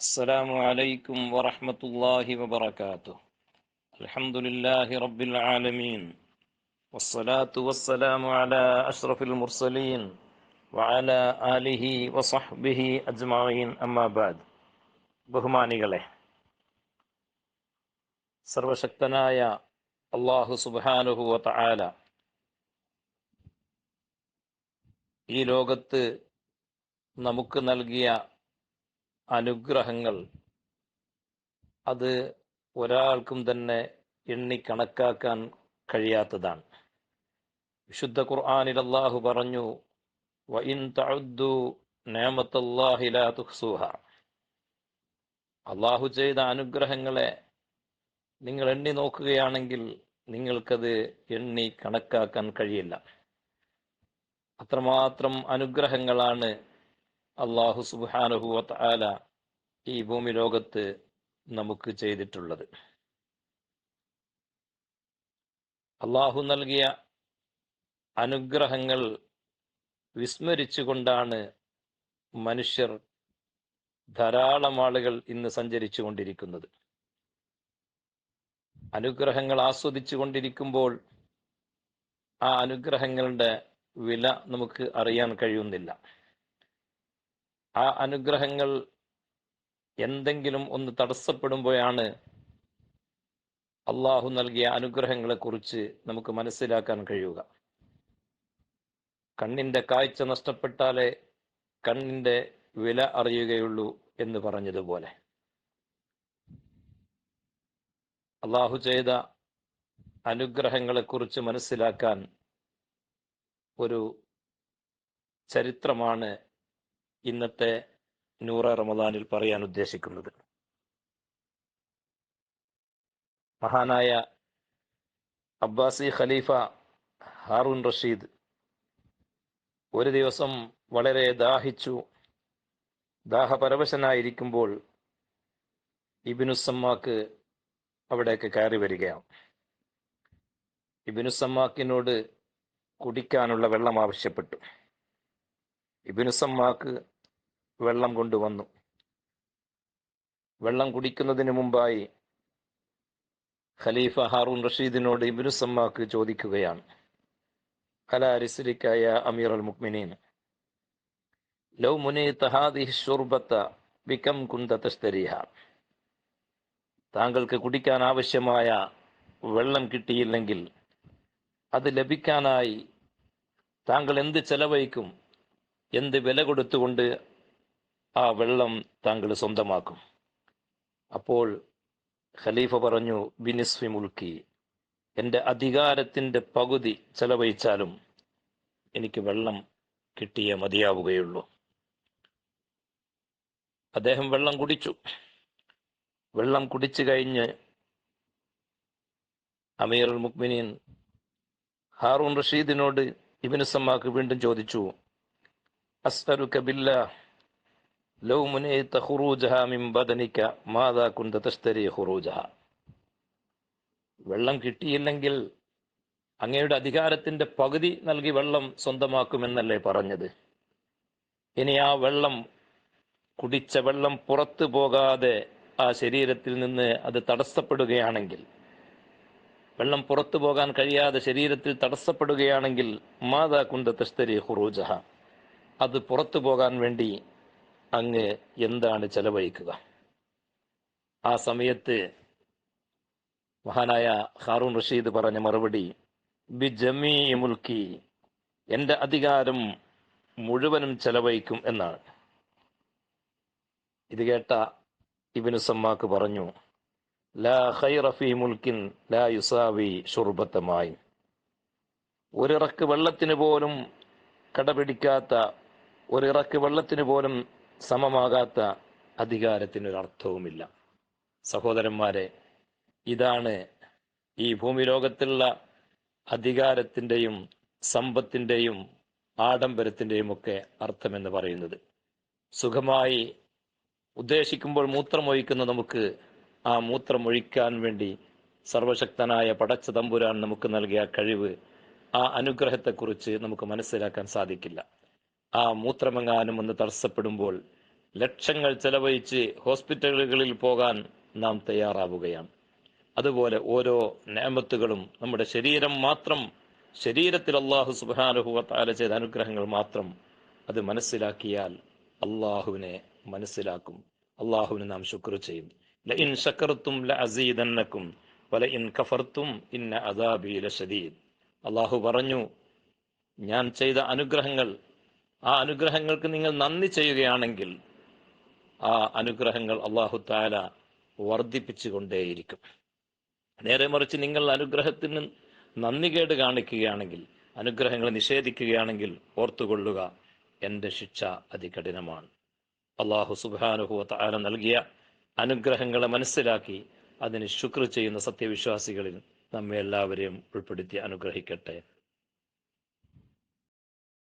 السلام عليكم ورحمة الله وبركاته الحمد لله رب العالمين والصلاة والسلام على أشرف المرسلين وعلى آله وصحبه أجمعين أما بعد ബഹുമാനികളെ സർവശക്തനായ അള്ളാഹു സുബാനുഹു വതആല ഈ ലോകത്ത് നമുക്ക് നൽകിയ അനുഗ്രഹങ്ങൾ. അത് ഒരാൾക്കും തന്നെ എണ്ണി കണക്കാക്കാൻ കഴിയാത്തതാണ്. വിശുദ്ധ ഖുർആാനിൽ അള്ളാഹു പറഞ്ഞു തഅദ്ദു ലാ അള്ളാഹു ചെയ്ത അനുഗ്രഹങ്ങളെ നിങ്ങൾ എണ്ണി നോക്കുകയാണെങ്കിൽ നിങ്ങൾക്കത് എണ്ണി കണക്കാക്കാൻ കഴിയില്ല. അത്രമാത്രം അനുഗ്രഹങ്ങളാണ് അള്ളാഹു സുബാനുഹു വതആല ഈ ഭൂമി ലോകത്ത് നമുക്ക് ചെയ്തിട്ടുള്ളത്. അള്ളാഹു നൽകിയ അനുഗ്രഹങ്ങൾ വിസ്മരിച്ചുകൊണ്ടാണ് മനുഷ്യർ ധാരാളം ആളുകൾ ഇന്ന് സഞ്ചരിച്ചു കൊണ്ടിരിക്കുന്നത് അനുഗ്രഹങ്ങൾ ആസ്വദിച്ചു കൊണ്ടിരിക്കുമ്പോൾ ആ അനുഗ്രഹങ്ങളുടെ വില നമുക്ക് അറിയാൻ കഴിയുന്നില്ല. ആ അനുഗ്രഹങ്ങൾ എന്തെങ്കിലും ഒന്ന് തടസ്സപ്പെടുമ്പോഴാണ് അള്ളാഹു നൽകിയ അനുഗ്രഹങ്ങളെ കുറിച്ച് നമുക്ക് മനസ്സിലാക്കാൻ കഴിയുക. കണ്ണിന്റെ കാഴ്ച നഷ്ടപ്പെട്ടാലേ കണ്ണിന്റെ വില അറിയുകയുള്ളൂ എന്ന് പറഞ്ഞതുപോലെ. അള്ളാഹു ചെയ്ത അനുഗ്രഹങ്ങളെ കുറിച്ച് മനസ്സിലാക്കാൻ ഒരു ചരിത്രമാണ് ഇന്നത്തെ നൂറ റമദാനിൽ പറയാൻ ഉദ്ദേശിക്കുന്നത്. മഹാനായ അബ്ബാസി ഖലീഫ ഹാറൂൻ റഷീദ് ഒരു ദിവസം വളരെ ദാഹിച്ചു. ദാഹപരവശനായിരിക്കുമ്പോൾ ഇബിനുസമ്മാക്ക് അവിടേക്ക് കയറി വരികയാണ്. ഇബിനുസമ്മാക്കിനോട് കുടിക്കാനുള്ള വെള്ളം ആവശ്യപ്പെട്ടു. ഇബിനുസമ്മാക്ക് വെള്ളം കൊണ്ടുവന്നു വെള്ളം കുടിക്കുന്നതിന് മുമ്പായി ഖലീഫ ഹാറൂൺ റഷീദിനോട് ഇബിനുസമ്മാക്ക് ചോദിക്കുകയാണ്. അല റിസ്ലിക്കായ അമീർ അൽ മുക്മിനീൻ ലൗ മുനി ഹാദിഹി ഷുർബത്ത ബികം കുന്ത തസ്തരിഹ താങ്കൾക്ക് കുടിക്കാൻ ആവശ്യമായ വെള്ളം കിട്ടിയില്ലെങ്കിൽ അത് ലഭിക്കാനായി താങ്കൾ എന്ത് ചെലവഴിക്കും എന്ത് വില കൊടുത്തുകൊണ്ട് ആ വെള്ളം താങ്കൾ സ്വന്തമാക്കും. അപ്പോൾ ഖലീഫ പറഞ്ഞു ബിനിസ്ഫി മുൽക്കി എന്റെ അധികാരത്തിന്റെ പകുതി ചെലവഴിച്ചാലും എനിക്ക് വെള്ളം കിട്ടിയേ മതിയാവുകയുള്ളൂ. അദ്ദേഹം വെള്ളം കുടിച്ചു. വെള്ളം കുടിച്ചു കഴിഞ്ഞ് അമീർ മുക്മിനീൻ ഹാറൂൺ റഷീദിനോട് ഇബിനുസമ്മാക്ക് വീണ്ടും ചോദിച്ചു അസ്തരു ബില്ലാ കുന്ത വെള്ളം കിട്ടിയില്ലെങ്കിൽ അങ്ങയുടെ അധികാരത്തിന്റെ പകുതി നൽകി വെള്ളം സ്വന്തമാക്കുമെന്നല്ലേ പറഞ്ഞത്. ഇനി ആ വെള്ളം കുടിച്ച വെള്ളം പുറത്തു പോകാതെ ആ ശരീരത്തിൽ നിന്ന് അത് തടസ്സപ്പെടുകയാണെങ്കിൽ വെള്ളം പുറത്തു പോകാൻ കഴിയാതെ ശരീരത്തിൽ തടസ്സപ്പെടുകയാണെങ്കിൽ മാതാ കുന്ത തസ്തരി ഹുറൂജഹ അത് പുറത്തു പോകാൻ വേണ്ടി അങ്ങ് എന്താണ് ചെലവഴിക്കുക? ആ സമയത്ത് മഹാനായ ഹാറൂൺ റഷീദ് പറഞ്ഞ മറുപടി ബി ജമീ മുൽക്കി എന്റെ അധികാരം മുഴുവനും ചെലവഴിക്കും എന്നാണ്. ഇത് കേട്ട ഇബിനു സമ്മാക്ക് പറഞ്ഞു ലാ ഖൈറ ഫീ മുൽക്കിൻ ലാ യുസാവി ഷുർബത്തമായി. ഒരിറക്ക് വെള്ളത്തിന് പോലും കടപിടിക്കാത്ത ഒരിറക്ക് വെള്ളത്തിന് പോലും സമമാകാത്ത അധികാരത്തിനൊരർത്ഥവുമില്ല. സഹോദരന്മാരെ ഇതാണ് ഈ ഭൂമി ലോകത്തുള്ള അധികാരത്തിന്റെയും സമ്പത്തിന്റെയും ആഡംബരത്തിന്റെയും ഒക്കെ അർത്ഥമെന്ന് പറയുന്നത്. സുഖമായി ഉദ്ദേശിക്കുമ്പോൾ മൂത്രമൊഴിക്കുന്ന നമുക്ക് ആ മൂത്രമൊഴിക്കാൻ വേണ്ടി സർവശക്തനായ പടച്ച തമ്പുരാൻ നമുക്ക് നൽകിയ കഴിവ് ആ അനുഗ്രഹത്തെക്കുറിച്ച് നമുക്ക് മനസ്സിലാക്കാൻ സാധിക്കില്ല. ആ മൂത്രമെങ്ങാനും ഒന്ന് തടസ്സപ്പെടുമ്പോൾ ലക്ഷങ്ങൾ ചെലവഴിച്ച് ഹോസ്പിറ്റലുകളിൽ പോകാൻ നാം തയ്യാറാവുകയാണ്. അതുപോലെ ഓരോ നേമത്തുകളും നമ്മുടെ ശരീരം മാത്രം ശരീരത്തിൽ അള്ളാഹു സുബാനുഹുവത്താല ചെയ്ത അനുഗ്രഹങ്ങൾ മാത്രം അത് മനസ്സിലാക്കിയാൽ അള്ളാഹുവിനെ മനസ്സിലാക്കും. അള്ളാഹുവിന് നാം ശുക്ർ ചെയ്യും. ല ഇൻ ശക്കർത്തും ല അസീദന്നക്കും വല ഇൻ കഫർത്തും ഇന്ന അദാബി ലശദീദ്. അള്ളാഹു പറഞ്ഞു ഞാൻ ചെയ്ത അനുഗ്രഹങ്ങൾ ആ അനുഗ്രഹങ്ങൾക്ക് നിങ്ങൾ നന്ദി ചെയ്യുകയാണെങ്കിൽ ആ അനുഗ്രഹങ്ങൾ അള്ളാഹു താല വർദ്ധിപ്പിച്ചുകൊണ്ടേയിരിക്കും. നേരെ മറിച്ച് നിങ്ങൾ അനുഗ്രഹത്തിന് നന്ദി കേട് കാണിക്കുകയാണെങ്കിൽ അനുഗ്രഹങ്ങൾ നിഷേധിക്കുകയാണെങ്കിൽ ഓർത്തുകൊള്ളുക എന്റെ ശിക്ഷ അതികഠിനമാണ്. അള്ളാഹു സുബാനുഹുവ താല നൽകിയ അനുഗ്രഹങ്ങളെ മനസ്സിലാക്കി അതിന് ശുക്ർ ചെയ്യുന്ന സത്യവിശ്വാസികളിൽ നമ്മെ എല്ലാവരെയും ഉൾപ്പെടുത്തി അനുഗ്രഹിക്കട്ടെ.